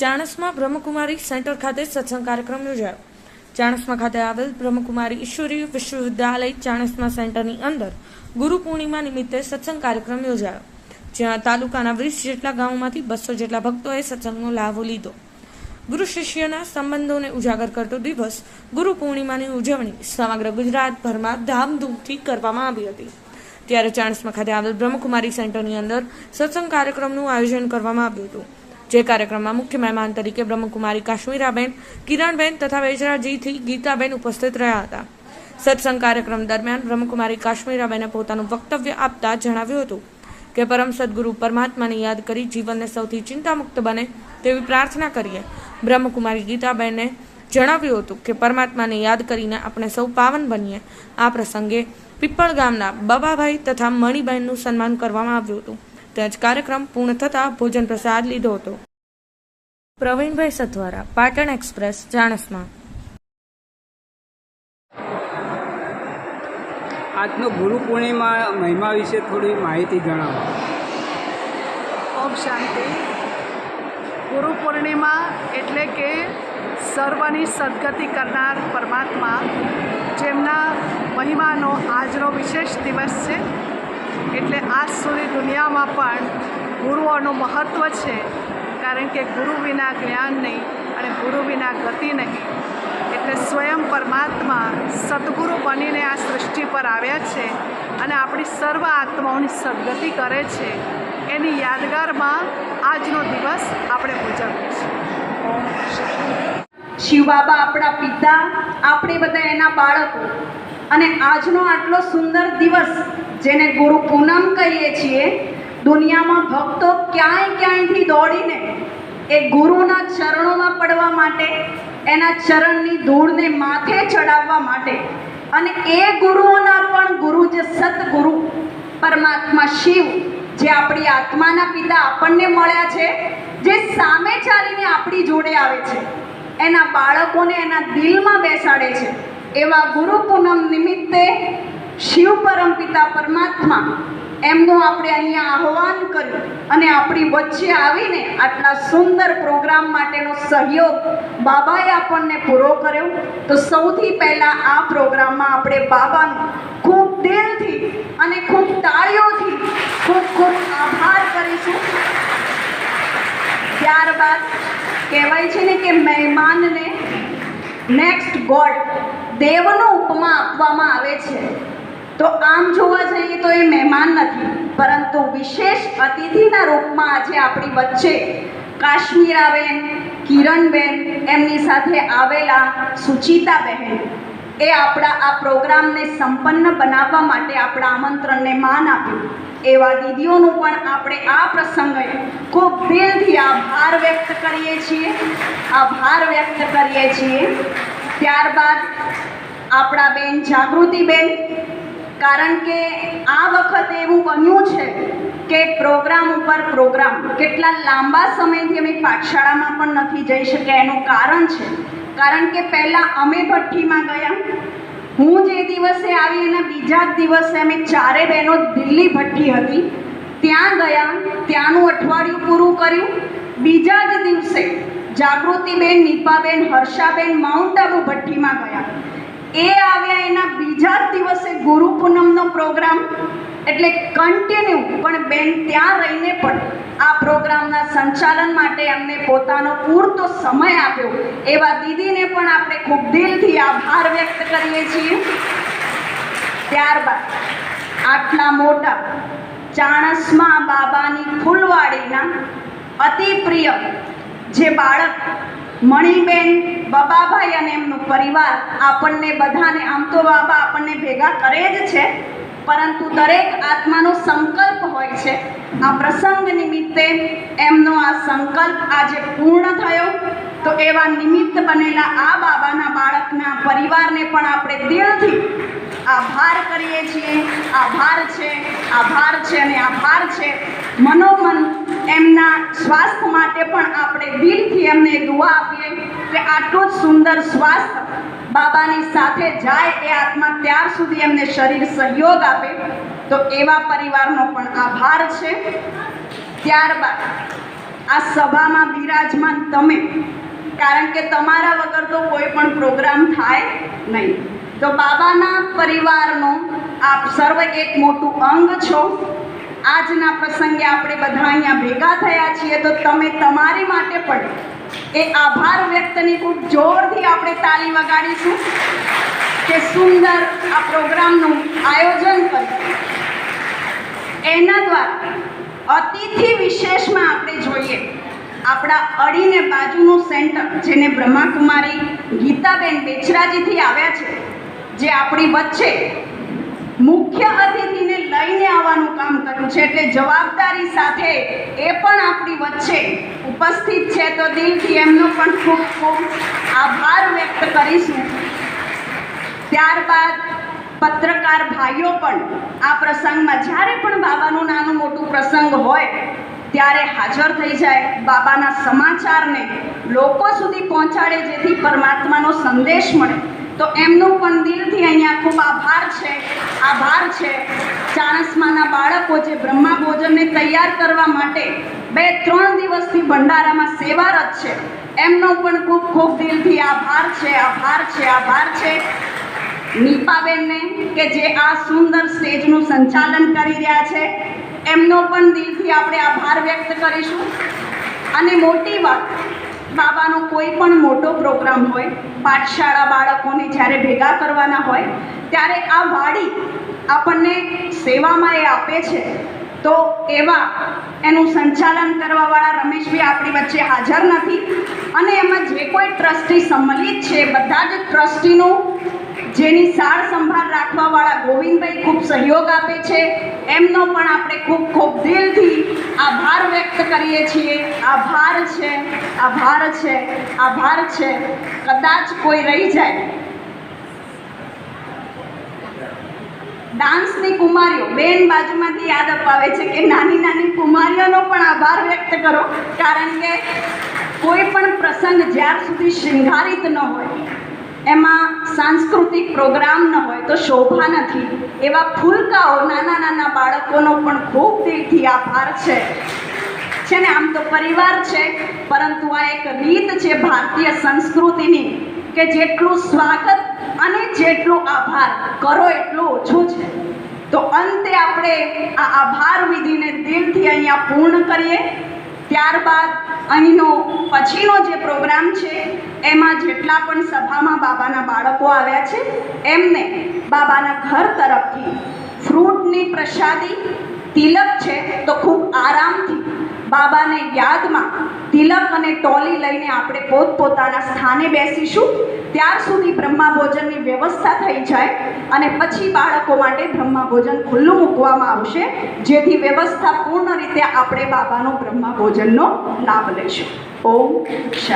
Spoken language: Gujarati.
ચાણસ્મા બ્રહ્મકુમારી સેન્ટર ખાતે સત્સંગ કાર્યક્રમ યોજાયો. ચાણસમાં ખાતે આવેલ બ્રહ્મકુમારી ઈશ્વરી વિશ્વવિદ્યાલય ચાણસમા સેન્ટરની અંદર ગુરુ પૂર્ણિમા નિમિત્તે સત્સંગ કાર્યક્રમ યોજાયો, જ્યાં તાલુકાના વીસ જેટલા ગામોમાંથી બસો જેટલા ભક્તોએ સત્સંગનો લાભ લીધો. ગુરુ શિષ્યના સંબંધોને ઉજાગર કરતો દિવસ ગુરુ પૂર્ણિમાની ઉજવણી સમગ્ર ગુજરાતભરમાં ધામધૂમથી કરવામાં આવી હતી. ત્યારે ચાણસમા ખાતે આવેલ બ્રહ્મકુમારી સેન્ટરની અંદર સત્સંગ કાર્યક્રમનું આયોજન કરવામાં આવ્યું હતું. જે કાર્યક્રમમાં મુખ્ય મહેમાન તરીકે બ્રહ્મકુમારી કાશ્મીરાબેન, કિરણબેન તથા વેજરાજીથી ગીતાબેન ઉપસ્થિત રહ્યા હતા. સત્સંગ કાર્યક્રમ દરમિયાન બ્રહ્મકુમારી કાશ્મીરાબેને પોતાનું વક્તવ્ય આપતા જણાવ્યું હતું કે, પરમ સદગુરુ પરમાત્માને યાદ કરી જીવનને સૌથી ચિંતામુક્ત બને તેવી પ્રાર્થના કરીએ. બ્રહ્મકુમારી ગીતાબેને જણાવ્યું હતું કે, પરમાત્માને યાદ કરીને આપણે સૌ પાવન બનીએ. આ પ્રસંગે પીપળ ગામના બબાભાઈ તથા મણિબહેનનું સન્માન કરવામાં આવ્યું હતું. તેમજ કાર્યક્રમ પૂર્ણ થતાં ભોજન પ્રસાદ લીધો હતો. પ્રવીણભાઈ સથવારા પાટણ એક્સપ્રેસ જાણસમાં. આજનો ગુરુ પૂર્ણિમા મહિમા વિશે થોડી માહિતી જણાવો. ઓમ શાંતિ. ગુરુ પૂર્ણિમા એટલે કે સર્વની સદગતિ કરનાર પરમાત્મા જેમના મહિમાનો આજનો વિશેષ દિવસ છે. એટલે આજ સુધી દુનિયામાં પણ ગુરુઓનું મહત્ત્વ છે, કારણ કે ગુરુ વિના જ્ઞાન નહીં અને ગુરુ વિના ગતિ નહીં. એટલે સ્વયં પરમાત્મા સદગુરુ બનીને આ સૃષ્ટિ પર આવ્યા છે અને આપણી સર્વ આત્માઓની સદગતિ કરે છે. એની યાદગારમાં આજનો દિવસ આપણે ઉજવીએ છીએ. શિવ બાબા આપણા પિતા, આપણે બધા એના બાળકો. અને આજનો આટલો સુંદર દિવસ જેને ગુરુ પૂનમ કહીએ છીએ, દુનિયામાં ભક્તો ક્યાંય ક્યાંયથી દોડીને એ ગુરુના ચરણોમાં પડવા માટે, એના ચરણની ધૂળને માથે ચડાવવા માટે, અને એ ગુરુઓના પણ ગુરુ જે સદગુરુ, પરમાત્મા શિવ, જે આપણી આત્માના પિતા આપણને મળ્યા છે, જે સામે ચાલીને આપણી જોડે આવે છે, એના બાળકોને એના દિલમાં બેસાડે છે, એવા ગુરુ પૂનમ નિમિત્તે શિવ પરમપિતા પરમાત્મા એમનું આપણે અહીંયા આહ્વાન કર્યું અને આપણી વચ્ચે આવીને આટલા સુંદર પ્રોગ્રામ માટેનો સહયોગ બાબાએ આપણને પૂરો કર્યો. તો સૌથી પહેલાં આ પ્રોગ્રામમાં આપણે બાબાનું ખૂબ દિલથી અને ખૂબ તાળીઓથી ખૂબ ખૂબ આભાર કરીશું. ત્યારબાદ કહેવાય છે ને કે મહેમાનને નેક્સ્ટ ગોડ દેવનો ઉપમા આપવામાં આવે છે. તો આમ જોવા જઈએ તો એ મહેમાન નથી, પરંતુ વિશેષ અતિથિના રૂપમાં આજે આપણી વચ્ચે કાશ્મીરાબેન, કિરણબેન, એમની સાથે આવેલા સુચિતાબહેન એ આપણા આ પ્રોગ્રામને સંપન્ન બનાવવા માટે આપણા આમંત્રણને માન આપ્યું. એવા દીદીઓનું પણ આપણે આ પ્રસંગે ખૂબ દિલથી આભાર વ્યક્ત કરીએ છીએ, આભાર વ્યક્ત કરીએ છીએ. ત્યારબાદ આપણા બેન જાગૃતિબેન કારણ કે આ વખતે એવું બન્યું છે કે પ્રોગ્રામ ઉપર પ્રોગ્રામ કેટલા લાંબા સમયથી અમે પાઠશાળામાં પણ નથી જઈ શક્યા, એનું કારણ છે. કારણ કે પહેલાં અમે ભઠ્ઠીમાં ગયા. હું જે દિવસે આવી એના બીજા જ દિવસે અમે ચારે બહેનો દિલ્હી ભઠ્ઠી હતી. ત્યાં ગયા, ત્યાંનું અઠવાડિયું પૂરું કર્યું. બીજા જ દિવસે જાગૃતિબેન, નીપાબેન, હર્ષાબેન, માઉન્ટ આબુ ભઠ્ઠીમાં ગયા. એ આવ્યા એના બીજા દિવસે ગુરુ પૂનમનો પ્રોગ્રામ એટલે કન્ટિન્યુ પણ બેન, ત્યાં રહીને પણ આ પ્રોગ્રામના સંચાલન માટે એમને પોતાનો પૂરતો સમય આપ્યો. એવા દીદીને પણ આપણે ખૂબ દિલથી આભાર વ્યક્ત કરીએ છીએ. ત્યારબાદ આટલા મોટા ચાણસમાં બાબાની ફૂલવાડીના અતિ પ્રિય જે બાળક મણિબેન, બબાભાઈ અને એમનો પરિવાર આપણને બધાને, આમ તો બાબા આપણને ભેગા કરે જ છે, પરંતુ દરેક આત્માનો સંકલ્પ હોય છે. આ પ્રસંગ નિમિત્તે એમનો આ સંકલ્પ આજે પૂર્ણ થયો. તો એવા નિમિત્ત બનેલા આ બાબાના બાળકના પરિવારને પણ આપણે દિલથી આભાર કરીએ છીએ. આભાર છે આભાર છે અને આભાર છે. મનોમન એમના સ્વાસ્થ્ય માટે પણ આપણે દિલથી એમને દુઆ આપીએ કે આટલું જ સુંદર સ્વાસ્થ્ય બાબાની સાથે જાય એ આત્મા ત્યાર સુધી એમને શરીર સહયોગ આપે. તો એવા પરિવારનો પણ આભાર છે. ત્યારબાદ આ સભામાં બિરાજમાન તમે, કારણ કે તમારા વગર તો કોઈ પણ પ્રોગ્રામ થાય નહીં. તો બાબાના પરિવારનો આપ સર્વ એક મોટું અંગ છો. આજના પ્રસંગે આપણે બધા અહીંયા ભેગા થયા છીએ તો તમે તમારી માટે પણ એ આભાર વ્યક્તની ખૂબ જોરથી આપણે તાલી વગાડીશું કે સુંદર આ પ્રોગ્રામનું આયોજન કર્યું એના દ્વારા અતિથિ વિશેષમાં આપણે જોઈએ, આપણા અડીને બાજુનું સેન્ટર, જેને બ્રહ્માકુમારી ગીતાબેન બેચરાજીથી આવ્યા છે, જે આપણી વચ્ચે મુખ્ય અતિથિને લઈને આવવાનું કર્યું છે એટલે જવાબદારી સાથે એ પણ આપણી વચ્ચે ઉપસ્થિત છે. તો દિલથી એમનો પણ ખૂબ ખૂબ આભાર વ્યક્ત કરીશું. ત્યારબાદ પત્રકાર ભાઈઓ પણ આ પ્રસંગમાં, જ્યારે પણ બાબાનું નાનું મોટું પ્રસંગ હોય, ત્યારે હાજર થઈ જાય. બાબાના સમાચારને લોકો સુધી પહોંચાડે, જેથી પરમાત્માનો સંદેશ મળે. તો એમનો પણ દિલથી અહીંયા ખૂબ આભાર છે. આભાર છે. ચાણસ્માના બાળકો જે બ્રહ્મા ભોજનને તૈયાર કરવા માટે બે, ત્રણ દિવસથી ભંડારામાં સેવારત છે, એમનો પણ ખૂબ ખૂબ દિલથી આભાર છે આભાર છે આભાર છે. નીપાબેનને કે જે આ સુંદર સ્ટેજનું સંચાલન કરી રહ્યા છે, એમનો પણ દિલથી આપણે આભાર વ્યક્ત કરીશું. અને મોટી વાત, બાબાનો કોઈ પણ મોટો પ્રોગ્રામ હોય, પાઠશાળા બાળકોને જ્યારે ભેગા કરવાના હોય, ત્યારે આ વાડી આપણને સેવામાં એ આપે છે. તો એવા એનું સંચાલન કરવાવાળા રમેશભાઈ આપણી વચ્ચે હાજર નથી. અને એમાં જે કોઈ ટ્રસ્ટી સંમલિત છે, બધા જ ટ્રસ્ટીનું જેની સાર સંભાળ રાખવાવાળા ગોવિંદભાઈ ખૂબ સહયોગ આપે છે. એમનો પણ આપણે ખૂબ ખૂબ દિલથી આભાર વ્યક્ત કરીએ છીએ. આભાર છે આભાર છે આભાર છે. કદાચ કોઈ રહી જાય. ડાન્સની કુમારીઓ, બેન બાજુમાંથી યાદ અપાવે છે કે નાની નાની કુમારીઓનો પણ આભાર વ્યક્ત કરો. કારણ કે કોઈ પણ પ્રસંગ જ્યાર સુધી શૃંગારિત ન હોય, એમાં સાંસ્કૃતિક પ્રોગ્રામ ન હોય તો શોભા નથી. એવા ફૂલકાઓ નાના નાના બાળકોનો પણ ખૂબ દિલથી આભાર છે. છે ને, આમ તો પરિવાર છે, પરંતુ આ એક રીત છે ભારતીય સંસ્કૃતિની કે જેટલું સ્વાગત અને જેટલો આભાર કરો એટલું ઓછું છે. તો અંતે આપણે આ આભાર વિધિને દિલથી અહીંયા પૂર્ણ કરીએ. ત્યારબાદ અહીંનો પછીનો જે પ્રોગ્રામ છે, એમાં જેટલા પણ સભામાં બાબાના બાળકો આવ્યા છે, એમને બાબાના ઘર તરફથી ફ્રૂટની પ્રસાદી, તિલક છે, તો ખૂબ આરામથી બાબાને યાદમાં તિલક અને ટોલી લઈને આપણે પોતપોતાના સ્થાને બેસીશું. ત્યાર સુધી બ્રહ્મા ભોજનની વ્યવસ્થા થઈ જાય અને પછી બાળકો માટે બ્રહ્મા ભોજન ખુલ્લું મૂકવામાં આવશે. જેથી વ્યવસ્થા પૂર્ણ રીતે આપણે બાબાનો બ્રહ્મા ભોજનનો લાભ લઈશું. ઓમ શાંતિ